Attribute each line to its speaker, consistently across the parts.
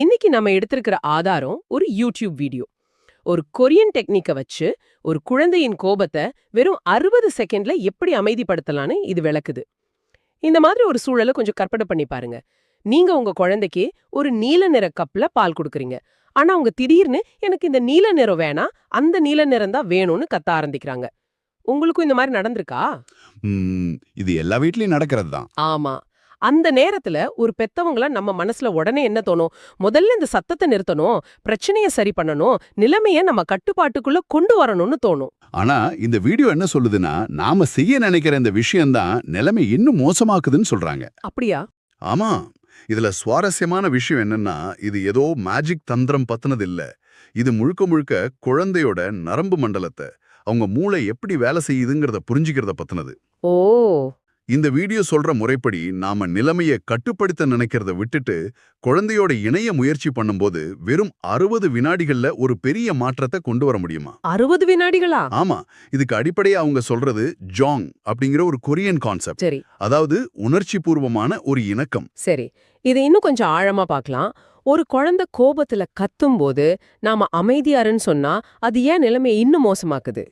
Speaker 1: இன்னைக்கு நம்ம எடுத்திருக்கிற ஆதாரம் ஒரு யூடியூப் வீடியோ. ஒரு கொரியன் டெக்னிக்க வச்சு ஒரு குழந்தையின் கோபத்தை வெறும் அறுபது செகண்ட்ல எப்படி அமைதிப்படுத்தலான்னு இது விளக்குது. இந்த மாதிரி ஒரு சூழலை கொஞ்சம் கற்பனை பண்ணி பாருங்க. நீங்க உங்க குழந்தைக்கு ஒரு நீல நிற கப்ல பால் கொடுக்குறீங்க. ஆனா அவங்க திடீர்னு எனக்கு இந்த நீல நிறம் வேணாம் அந்த நீல நிறம் தான் வேணும்னு கத்த ஆரம்பிக்கிறாங்க. உங்களுக்கும் இந்த மாதிரி நடந்திருக்கா?
Speaker 2: இது எல்லா வீட்லயும் நடக்கிறது தான்
Speaker 1: ஆமா. அந்த நேரத்துல ஒரு பெத்தவங்கள நம்ம மனசுல உடனே என்ன தோணும்? முதல்ல இந்த சத்தத்தை நிறுத்தணும் பிரச்சனைய சரி பண்ணணும் நிலைமைய நம்ம கட்டுப்பாட்டுக்குள்ள கொண்டு வரணும்னு தோணும்.
Speaker 2: ஆனா இந்த வீடியோ என்ன சொல்லுதுன்னா நாம செய்ய நினைக்கிற இந்த விஷயம்தான் நிலைமை இன்னும் மோசமாக்குதுன்னு சொல்றாங்க.
Speaker 1: அப்படியா?
Speaker 2: ஆமா. இதுல சுவாரஸ்யமான விஷயம் என்னன்னா இது ஏதோ மேஜிக் தந்திரம் பத்தினது இல்ல இது முழுக்க முழுக்க குழந்தையோட நரம்பு மண்டலத்தை அவங்க மூளை எப்படி வேலை செய்யுதுங்கிறத புரிஞ்சுக்கிறத பத்தினது.
Speaker 1: ஓ!
Speaker 2: இந்த வீடியோ சொல்ற முறைப்படி நாம நிலைமையை கட்டுப்படுத்த நினைக்கிறத விட்டுட்டு குழந்தையோட இணைய முயற்சி பண்ணும்போது வெறும் அறுபது வினாடிகள்ல ஒரு பெரிய மாற்றத்தை கொண்டு வர முடியுமா?
Speaker 1: அறுபது வினாடிகளா?
Speaker 2: ஆமா. இதுக்கு அடிப்படையா அவங்க சொல்றது ஜாங் அப்படிங்கிற ஒரு கொரியன் கான்செப்ட்.
Speaker 1: சரி.
Speaker 2: அதாவது உணர்ச்சி பூர்வமான ஒரு இணக்கம்.
Speaker 1: சரி. இதை இன்னும் கொஞ்சம் ஆழமா பார்க்கலாம். ஒரு குழந்தை கோபத்துல கத்தும்போது நாம அமைதியாருன்னு சொன்னா அது ஏன் நிலைமையை இன்னும் மோசமாக்குது?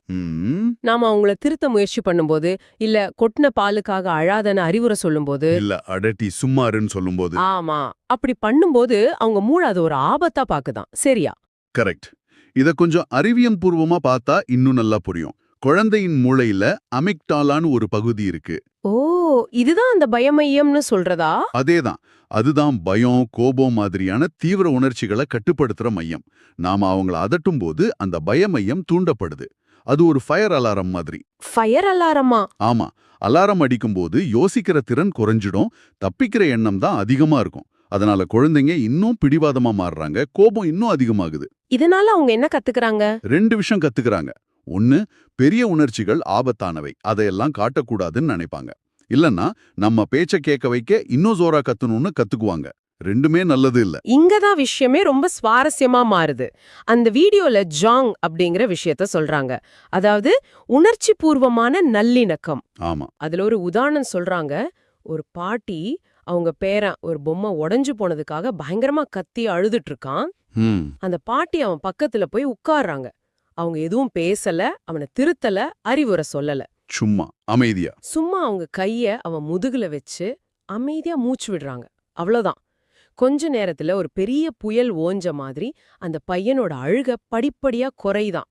Speaker 1: நாம அவங்கள திருத்த முயற்சி பண்ணும்போது இல்ல கொட்டின பாலுக்காக அழாதன்னு அறிவுரை சொல்லும்போது
Speaker 2: இல்ல அடட்டி சும்மாருன்னு சொல்லும்போது.
Speaker 1: ஆமா. அப்படி பண்ணும்போது அவங்க மூளை அது ஒரு ஆபத்தா பாக்குதான். சரியா?
Speaker 2: கரெக்ட். இத கொஞ்சம் அறிவியல் பூர்வமா பார்த்தா இன்னும் நல்லா புரியும். குழந்தையின் மூளையில அமிக்டாலான்னு ஒரு பகுதி இருக்கு.
Speaker 1: ஓ இதுதான் அந்த பயமையம்னு சொல்றதா?
Speaker 2: அதேதான். அதுதான் பயம் கோபம் மாதிரியான தீவிர உணர்ச்சிகளை கட்டுப்படுத்துற மையம். நாம அவங்கள அதட்டும் போது அந்த பய மையம் தூண்டப்படுது. அது ஒரு ஃபயர் அலாரம் மாதிரி.
Speaker 1: ஃபயர் அலாரமா
Speaker 2: ஆமா. அலாரம் அடிக்கும்போது யோசிக்கிற திறன் குறைஞ்சிடும். தப்பிக்கிற எண்ணம் தான் அதிகமா இருக்கும். அதனால குழந்தைங்க இன்னும் பிடிவாதமா மாறுறாங்க. கோபம் இன்னும் அதிகமாகுது.
Speaker 1: இதனால அவங்க என்ன கத்துக்கறாங்க?
Speaker 2: ரெண்டு விஷயம் கத்துக்கறாங்க. ஒன்னு பெரிய உணர்ச்சிகள் ஆபத்தானவை. அதையெல்லாம் காட்டக்கூடாதுன்னு நினைப்பாங்க. இல்லன்னா நம்ம பேச்ச கேட்க வைக்க இன்னும் ஜோரா கத்தணும்னு கத்துக்குவாங்க. ரெண்டுமே நல்லது இல்ல.
Speaker 1: இங்கதான் விஷயமே ரொம்ப சுவாரஸ்யமா மாறுது. அந்த வீடியோல ஜாங் அப்படிங்கிற விஷயத்த சொல்றாங்க. அதாவது உணர்ச்சி பூர்வமான நல்லிணக்கம்.
Speaker 2: ஆமா.
Speaker 1: அதுல ஒரு உதாரணம் சொல்றாங்க. ஒரு பாட்டி அவங்க பேரன் ஒரு பொம்மை உடைஞ்சு போனதுக்காக பயங்கரமா கத்தி அழுதுட்டு இருக்கான். அந்த பாட்டி அவன் பக்கத்துல போய் உட்கார்றாங்க. அவங்க எதுவும் பேசல அவனை திருத்தல அறிவுரை சொல்லல.
Speaker 2: சும்மா அமைதியா?
Speaker 1: சும்மா அவங்க கைய அவன் முதுகுல வச்சு அமைதியா மூச்சு விடுறாங்க. அவ்வளவுதான். கொஞ்ச நேரத்துல ஒரு பெரிய புயல் ஓஞ்ச மாதிரி அந்த பையனோட அழுக படிப்படியா குறைதான்.